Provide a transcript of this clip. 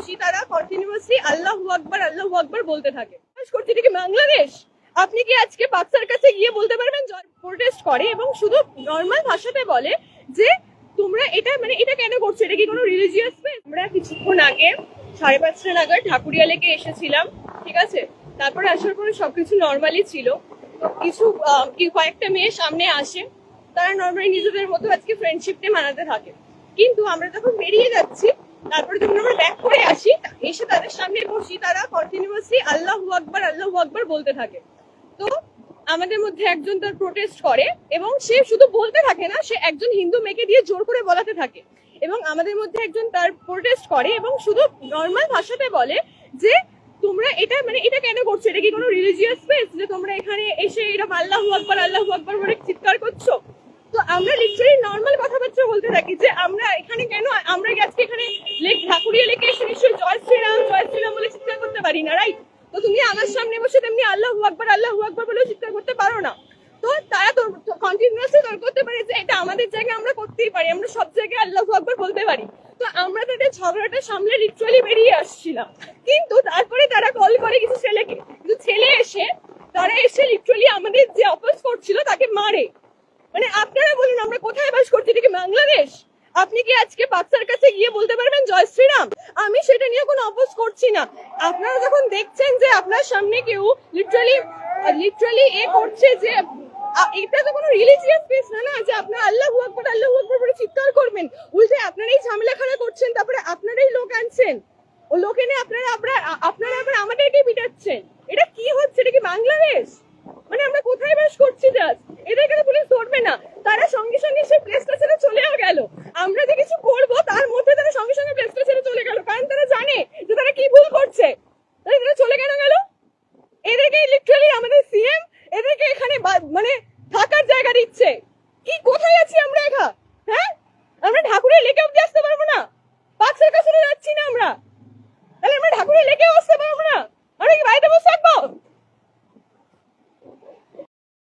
বসি তারা কন্টিনিউয়াসলি আল্লাহ আকবার আল্লাহ আকবার বলতে থাকে। করছি এটা কি বাংলাদেশ? আপনি কি আজকে বাক্সার কাছে গিয়ে বলতে পারবেন প্রোটেস্ট করে এবং শুধু নর্মাল ভাষাতে বলে যে তোমরা এটা মানে এটা কেন করছ? এটা কি কোনো রিলিজিয়াস আমরা কিছুক্ষণ আগে সাড়ে পাঁচটা নাগাদ ঠাকুরিয়া লেকে এসেছিলাম, ঠিক আছে? তারপরে আসার পরে সবকিছু নর্মালি ছিল। কিছু কয়েকটা মেয়ে সামনে আসে, তারা নর্মালি নিজেদের মতো আজকে ফ্রেন্ডশিপটা মানাতে থাকে। কিন্তু আমরা যখন বেরিয়ে যাচ্ছি তারপরে যখন আমরা ব্যাক করে আসি, এসে তাদের সামনে বসি, তারা কন্টিনিউয়াসলি আল্লাহ আকবার আল্লাহ আকবার বলতে থাকে। তো আমাদের মধ্যে একজন তার প্রোটেস্ট করে এবং সে শুধু বলতে থাকে না, সে একজন হিন্দু মেয়েকে দিয়ে জোর করে বলাতে থাকে। এবং আমাদের মধ্যে একজন তার প্রোটেস্ট করে এবং শুধু নর্মাল ভাষাতে বলে যে, তোমরা এটা মানে এটা কেন করছ? এটা কি কোনো রিলিজিয়াস স্পেস যে তোমরা এখানে এসে এরকম আল্লাহু আকবার আল্লাহু আকবার বলে চিৎকার করছ? তো আমরা কথাবার্তা বলতে থাকি যে আমরা এখানে কেন, আমরা আজকে এখানে লেক ঠাকুরিয়া লেকে এসে নিশ্চয়ই জয় শ্রীরাম জয় শ্রীরাম বলে চিৎকার করতে পারি না রাইট তো তুমি আমার সামনে বসে তেমনি আল্লাহু আকবার আল্লাহু আকবার বলে চিৎকার করতে পারো না। তো তারা তো কন্টিনিউয়াসলি তর্ক করতে পারে যে এটা আমাদের জায়গায় আমরা করতেই পারি, আমরা সব জায়গায় আল্লাহু আকবার বলতে পারি। তো আমরা তাদের ঝগড়াটা সামলে লিটারালি বেরিয়ে আসছিলাম। কিন্তু তারপরে তারা কল করে কিছু ছেলেকে। কিন্তু ছেলে এসে, তারা এসে লিটারালি আমাদের যে অপোজ করছিল তাকে মারে। মানে আপনারা বলুন আমরা কোথায় বাস করছি এটা কি বাংলাদেশ আপনি কি আজকে বাচ্চার কাছে গিয়ে বলতে পারবেন জয় শ্রীরাম? আমি সেটা নিয়ে কোনো অপোজ করছি না। আপনারা যখন দেখছেন যে আপনার সামনে কেউ লিটারালি লিটারালি এ করছে যে এটা তো কোনো রিলিজিয়াস প্লেস না না, যে আপনার আল্লাহ আকবর আল্লাহ আকবর বলে চিৎকার করবেন। উল্টে আপনারাই ঝামেলাখানা করছেন, তারপরে আপনারাই লোক আনছেন। ও লোক এনে আপনারা আপনারা আপনারা আবার আমাদেরকে পিটাচ্ছেন। এটা কি হচ্ছে? এটা কি বাংলাদেশ? মানে আমরা কোথায় বাস করছি জাস্ট এদেরকে তো পুলিশ ধরবে না। তারা সঙ্গে সঙ্গে সেই প্লেসটা ছেড়ে চলেও গেল আমরা যে কিছু করব তার মধ্যে তারা সঙ্গে সঙ্গে প্লেসটা ছেড়ে চলে গেল কারণ তারা জানে যে তারা কি ভুল করছে তাহলে তারা চলে কেন গেল এদেরকে লিটারালি আমাদের সিএম এদেরকে এখানে মানে থাকার জায়গা দিচ্ছে। কি কোথায় আছি আমরা এখা হ্যাঁ? আমরা ঠাকুরের লেকে অব্দি আসতে পারব না। পাঁচের কাছে যাচ্ছি না আমরা। তাহলে আমরা ঠাকুরের লেকেও আসতে পারব না। আমরা কি বাড়িতে